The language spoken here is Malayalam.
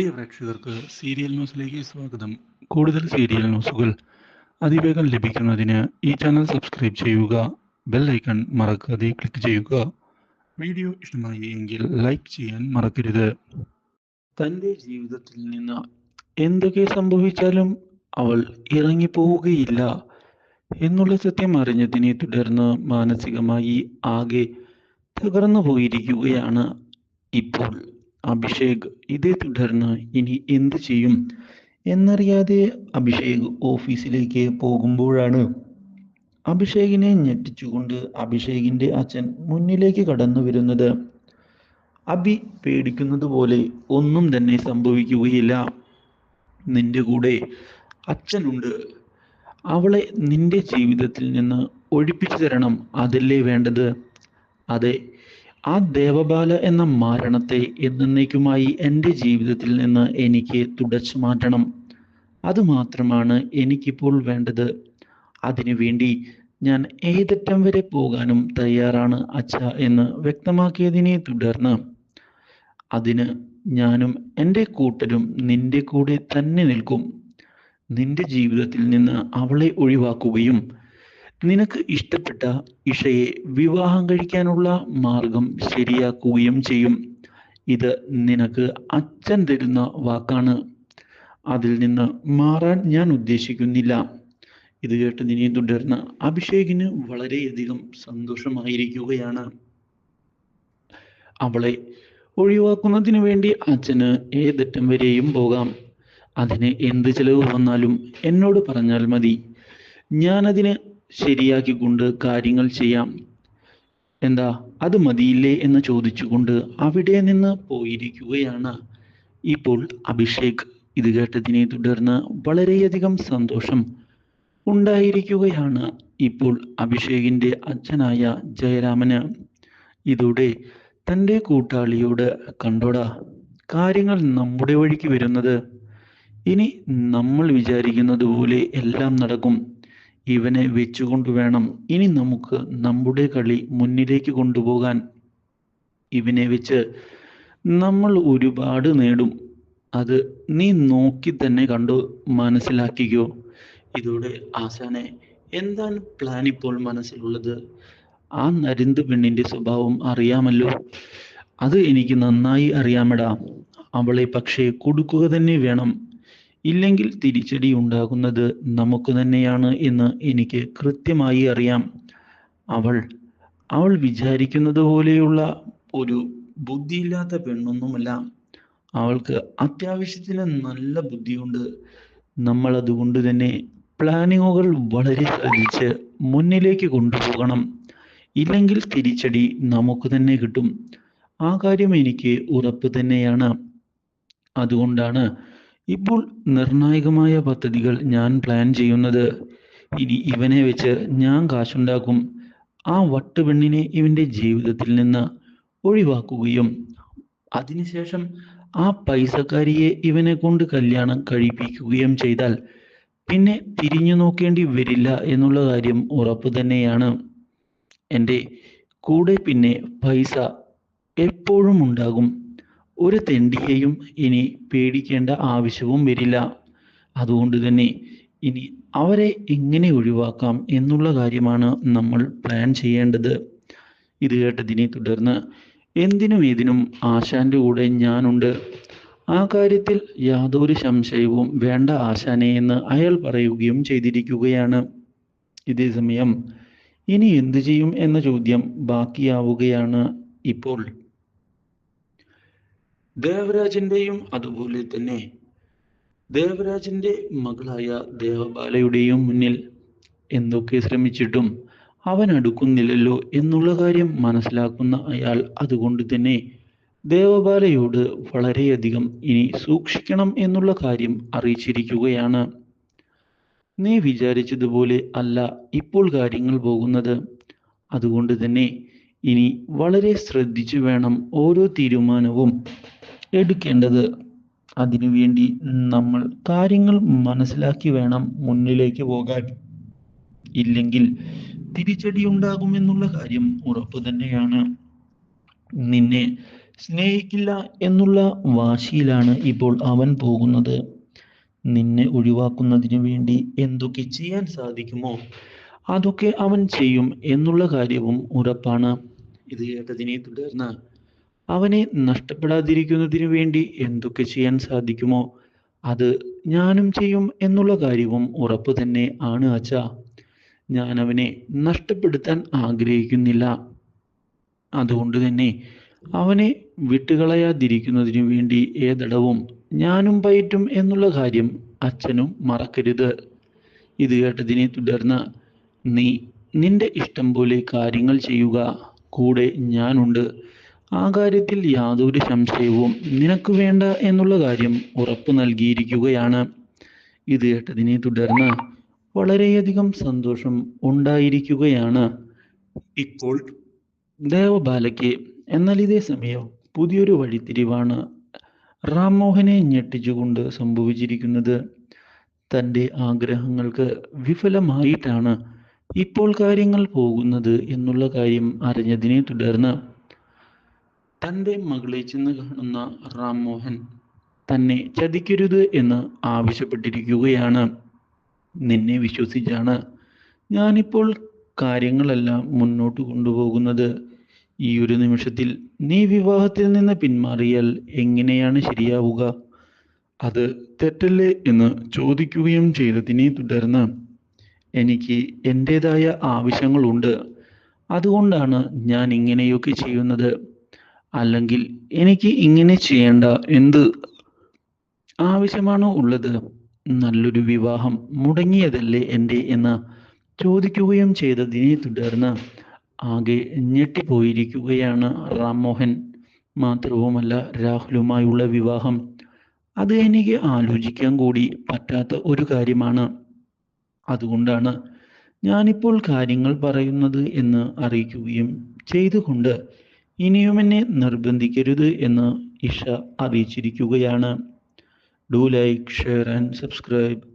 പ്രിയ പ്രേക്ഷകർക്ക് സീരിയൽ ന്യൂസിലേക്ക് സ്വാഗതം. കൂടുതൽ സീരിയൽ ന്യൂസുകൾ അതിവേഗം ലഭിക്കുന്നതിന് ഈ ചാനൽ സബ്സ്ക്രൈബ് ചെയ്യുക ബെൽ ഐക്കൺ മറക്കാതെ ക്ലിക്ക് ചെയ്യുക. വീഡിയോ ഇഷ്ടമായി എങ്കിൽ ലൈക്ക് ചെയ്യാൻ മറക്കരുത്. തന്റെ ജീവിതത്തിൽ നിന്ന് എന്തൊക്കെ സംഭവിച്ചാലും അവൾ ഇറങ്ങിപ്പോവുകയില്ല എന്നുള്ള സത്യം അറിഞ്ഞതിനെ തുടർന്ന് മാനസികമായി ആകെ തകർന്നു പോയിരിക്കുകയാണ് ഇപ്പോൾ. അഭിഷേക് ഇതേ തുടർന്ന് ഇനി എന്ത് ചെയ്യും? എന്നറിയാതെ അഭിഷേക് ഓഫീസിലേക്ക് പോകുമ്പോഴാണ് അഭിഷേകിനെ ഞെട്ടിച്ചുകൊണ്ട് അഭിഷേകിന്റെ അച്ഛൻ മുന്നിലേക്ക് കടന്നു വരുന്നത്. അഭി പേടിക്കുന്നത് പോലെ ഒന്നും തന്നെ സംഭവിക്കുകയില്ല. നിന്റെ കൂടെ അച്ഛനുണ്ട്. അവളെ നിന്റെ ജീവിതത്തിൽ നിന്ന് ഒഴിപ്പിച്ചു തരണം. അതല്ലേ വേണ്ടത്? അതെ ആ ദേവബാല എന്ന മരണത്തെ എന്നേക്കുമായി എന്റെ ജീവിതത്തിൽ നിന്ന് എനിക്ക് തുടച്ചു മാറ്റണം. അത് മാത്രമാണ് എനിക്കിപ്പോൾ വേണ്ടത്. അതിനുവേണ്ടി ഞാൻ ഏതറ്റം വരെ പോകാനും തയ്യാറാണ് അച്ഛ എന്ന് വ്യക്തമാക്കിയതിനെ തുടർന്ന് അതിന് ഞാനും എന്റെ കൂട്ടരും നിന്റെ കൂടെ തന്നെ നിൽക്കും. നിന്റെ ജീവിതത്തിൽ നിന്ന് അവളെ ഒഴിവാക്കുകയും നിനക്ക് ഇഷ്ടപ്പെട്ട ഇഷയെ വിവാഹം കഴിക്കാനുള്ള മാർഗം ശരിയാക്കുകയും ചെയ്യും. ഇത് നിനക്ക് അച്ഛൻ തരുന്ന വാക്കാണ്. അതിൽ നിന്ന് മാറാൻ ഞാൻ ഉദ്ദേശിക്കുന്നില്ല. ഇത് കേട്ട് നിന്നെ തുടർന്ന് അഭിഷേകിന് വളരെയധികം സന്തോഷമായിരിക്കുകയാണ്. അവളെ ഒഴിവാക്കുന്നതിന് വേണ്ടി അച്ഛന് ഏതറ്റം വരെയും പോകാം. അതിന് എന്ത് ചെലവ് വന്നാലും എന്നോട് പറഞ്ഞാൽ മതി. ഞാനതിന് ശരിയാക്കിക്കൊണ്ട് കാര്യങ്ങൾ ചെയ്യാം. എന്താ? അത് മതിയില്ലേ എന്ന് ചോദിച്ചുകൊണ്ട് അവിടെ നിന്ന് പോയിരിക്കുകയാണ്. ഇപ്പോൾ അഭിഷേക് ഇത് കേട്ടതിനെ തുടർന്ന് വളരെയധികം സന്തോഷം ഉണ്ടായിരിക്കുകയാണ്. ഇപ്പോൾ അഭിഷേകിന്റെ അച്ഛനായ ജയരാമന് ഇതോടെ തന്റെ കൂട്ടാളിയോട് കണ്ടോടാ കാര്യങ്ങൾ നമ്മുടെ വഴിക്ക് വരുന്നത്. ഇനി നമ്മൾ വിചാരിക്കുന്നത് പോലെ എല്ലാം നടക്കും. ഇവനെ വെച്ചുകൊണ്ട് വേണം ഇനി നമുക്ക് നമ്മുടെ കളി മുന്നിലേക്ക് കൊണ്ടുപോകാൻ. ഇവനെ വെച്ച് നമ്മൾ ഒരുപാട് നേടും. അത് നീ നോക്കി തന്നെ കണ്ടു മനസ്സിലാക്കിക്കോ. ഇതോടെ ആശാനെ എന്താണ് പ്ലാൻ ഇപ്പോൾ മനസ്സിലുള്ളത്? ആ നരിന്ത് പെണ്ണിന്റെ സ്വഭാവം അറിയാമല്ലോ. അത് എനിക്ക് നന്നായി അറിയാമെടാ. അവളെ പക്ഷേ കൊടുക്കുക തന്നെ വേണം. ഇല്ലെങ്കിൽ തിരിച്ചടി ഉണ്ടാകുന്നത് നമുക്ക് തന്നെയാണ് എന്ന് എനിക്ക് കൃത്യമായി അറിയാം. അവൾ അവൾ വിചാരിക്കുന്നത് പോലെയുള്ള ഒരു ബുദ്ധിയില്ലാത്ത പെണ്ണൊന്നുമല്ല. അവൾക്ക് അത്യാവശ്യത്തിന് നല്ല ബുദ്ധിയുണ്ട്. നമ്മൾ അതുകൊണ്ട് തന്നെ പ്ലാനിങ്ങുകൾ വളരെ ശ്രദ്ധിച്ച് മുന്നിലേക്ക് കൊണ്ടുപോകണം. ഇല്ലെങ്കിൽ തിരിച്ചടി നമുക്ക് തന്നെ കിട്ടും. ആ കാര്യം എനിക്ക് ഉറപ്പ് തന്നെയാണ്. അതുകൊണ്ടാണ് ഇപ്പോൾ നിർണായകമായ പദ്ധതികൾ ഞാൻ പ്ലാൻ ചെയ്യുന്നത്. ഇനി ഇവനെ വെച്ച് ഞാൻ കാശുണ്ടാക്കും. ആ വട്ടുപെണ്ണിനെ ഇവന്റെ ജീവിതത്തിൽ നിന്ന് ഒഴിവാക്കുകയും അതിനുശേഷം ആ പൈസക്കാരിയെ ഇവനെ കൊണ്ട് കല്യാണം കഴിപ്പിക്കുകയും ചെയ്താൽ പിന്നെ തിരിഞ്ഞു നോക്കേണ്ടി വരില്ല എന്നുള്ള കാര്യം ഉറപ്പ് തന്നെയാണ്. എന്റെ കൂടെ പിന്നെ പൈസ എപ്പോഴും ഉണ്ടാകും. ഒരു തെണ്ടിയെയും ഇനി പേടിക്കേണ്ട ആവശ്യവും വരില്ല. അതുകൊണ്ട് തന്നെ ഇനി അവരെ എങ്ങനെ ഒഴിവാക്കാം എന്നുള്ള കാര്യമാണ് നമ്മൾ പ്ലാൻ ചെയ്യേണ്ടത്. ഇത് കേട്ടതിനെ തുടർന്ന് എന്തിനും ഏതിനും ആശാന്റെ കൂടെ ഞാനുണ്ട്. ആ കാര്യത്തിൽ യാതൊരു സംശയവും വേണ്ട ആശാനെ എന്ന് അയാൾ പറയുകയും ചെയ്തിരിക്കുകയാണ്. ഇതേ സമയം ഇനി എന്തു ചെയ്യും എന്ന ചോദ്യം ബാക്കിയാവുകയാണ് ഇപ്പോൾ. ദേവരാജന്റെയും അതുപോലെ തന്നെ ദേവരാജന്റെ മകളായ ദേവബാലയുടെയും മുന്നിൽ എന്തൊക്കെ ശ്രമിച്ചിട്ടും അവൻ അടുക്കുന്നില്ലല്ലോ എന്നുള്ള കാര്യം മനസ്സിലാക്കുന്ന അയാൾ അതുകൊണ്ട് തന്നെ ദേവബാലയോട് വളരെയധികം ഇനി സൂക്ഷിക്കണം എന്നുള്ള കാര്യം അറിയിച്ചിരിക്കുകയാണ്. നീ വിചാരിച്ചതുപോലെ അല്ല ഇപ്പോൾ കാര്യങ്ങൾ പോകുന്നത്. അതുകൊണ്ട് തന്നെ ഇനി വളരെ ശ്രദ്ധിച്ചു വേണം ഓരോ തീരുമാനവും. എടുക്കേണ്ടത് അതിനുവേണ്ടി നമ്മൾ കാര്യങ്ങൾ മനസ്സിലാക്കി വേണം മുന്നിലേക്ക് പോകാൻ. ഇല്ലെങ്കിൽ തിരിച്ചടി ഉണ്ടാകുമെന്നുള്ള കാര്യം ഉറപ്പു തന്നെയാണ്. നിന്നെ സ്നേഹിക്കില്ല എന്നുള്ള വാശിയിലാണ് ഇപ്പോൾ അവൻ പോകുന്നത്. നിന്നെ ഒഴിവാക്കുന്നതിന് വേണ്ടി എന്തൊക്കെ ചെയ്യാൻ സാധിക്കുമോ അതൊക്കെ അവൻ ചെയ്യും എന്നുള്ള കാര്യവും ഉറപ്പാണ്. ഇത് കേട്ടതിനെ തുടർന്ന് അവനെ നഷ്ടപ്പെടാതിരിക്കുന്നതിന് വേണ്ടി എന്തൊക്കെ ചെയ്യാൻ സാധിക്കുമോ അത് ഞാനും ചെയ്യും എന്നുള്ള കാര്യവും ഉറപ്പ് തന്നെ ആണ് അച്ഛ. ഞാൻ അവനെ നഷ്ടപ്പെടുത്താൻ ആഗ്രഹിക്കുന്നില്ല. അതുകൊണ്ട് തന്നെ അവനെ വിട്ടുകളയാതിരിക്കുന്നതിനു വേണ്ടി ഏതടവും ഞാനും പയറ്റും എന്നുള്ള കാര്യം അച്ഛനും മറക്കരുത്. ഇത് കേട്ടതിനെ തുടർന്ന് നീ നിന്റെ ഇഷ്ടം പോലെ കാര്യങ്ങൾ ചെയ്യുക. കൂടെ ഞാനുണ്ട്. ആ കാര്യത്തിൽ യാതൊരു സംശയവും നിനക്ക് വേണ്ട എന്നുള്ള കാര്യം ഉറപ്പു നൽകിയിരിക്കുകയാണ്. ഇത് കേട്ടതിനെ തുടർന്ന് വളരെയധികം സന്തോഷം ഉണ്ടായിരിക്കുകയാണ്. ഇപ്പോൾ ദേവബാലയ്ക്ക് എന്നാൽ ഇതേ സമയം പുതിയൊരു വഴിത്തിരിവാണ് റാംമോഹനെ ഞെട്ടിച്ചുകൊണ്ട് സംഭവിച്ചിരിക്കുന്നത്. തന്റെ ആഗ്രഹങ്ങൾക്ക് വിഫലമായിട്ടാണ് ഇപ്പോൾ കാര്യങ്ങൾ പോകുന്നത് എന്നുള്ള കാര്യം അറിഞ്ഞതിനെ തുടർന്ന് തന്റെ മകളെ ചെന്ന് കാണുന്ന റാംമോഹൻ തന്നെ ചതിക്കരുത് എന്ന് ആവശ്യപ്പെട്ടിരിക്കുകയാണ്. നിന്നെ വിശ്വസിച്ചാണ് ഞാനിപ്പോൾ കാര്യങ്ങളെല്ലാം മുന്നോട്ട് കൊണ്ടുപോകുന്നത്. ഈ ഒരു നിമിഷത്തിൽ നീ വിവാഹത്തിൽ നിന്ന് പിന്മാറിയാൽ എങ്ങനെയാണ് ശരിയാവുക? അത് തെറ്റല്ലേ എന്ന് ചോദിക്കുകയും ചെയ്തതിനെ തുടർന്ന് എനിക്ക് എന്റെതായ ആവശ്യങ്ങളുണ്ട്. അതുകൊണ്ടാണ് ഞാൻ ഇങ്ങനെയൊക്കെ ചെയ്യുന്നത്. അല്ലെങ്കിൽ എനിക്ക് ഇങ്ങനെ ചെയ്യേണ്ട എന്ത് ആവശ്യമാണോ ഉള്ളത്? നല്ലൊരു വിവാഹം മുടങ്ങിയതല്ലേ എന്റെ എന്ന് ചോദിക്കുകയും ചെയ്തതിനെ തുടർന്ന് ആകെ ഞെട്ടിപ്പോയിരിക്കുകയാണ് റാംമോഹൻ. മാത്രവുമല്ല രാഹുലുമായുള്ള വിവാഹം. അത് എനിക്ക് ആലോചിക്കാൻ കൂടി പറ്റാത്ത ഒരു കാര്യമാണ്. അതുകൊണ്ടാണ് ഞാനിപ്പോൾ കാര്യങ്ങൾ പറയുന്നത് എന്ന് അറിയിക്കുകയും ചെയ്തുകൊണ്ട് ഇനിയും എന്നെ നിർബന്ധിക്കരുത് എന്ന് Isha അറിയിച്ചിരിക്കുകയാണ്. Do like share and subscribe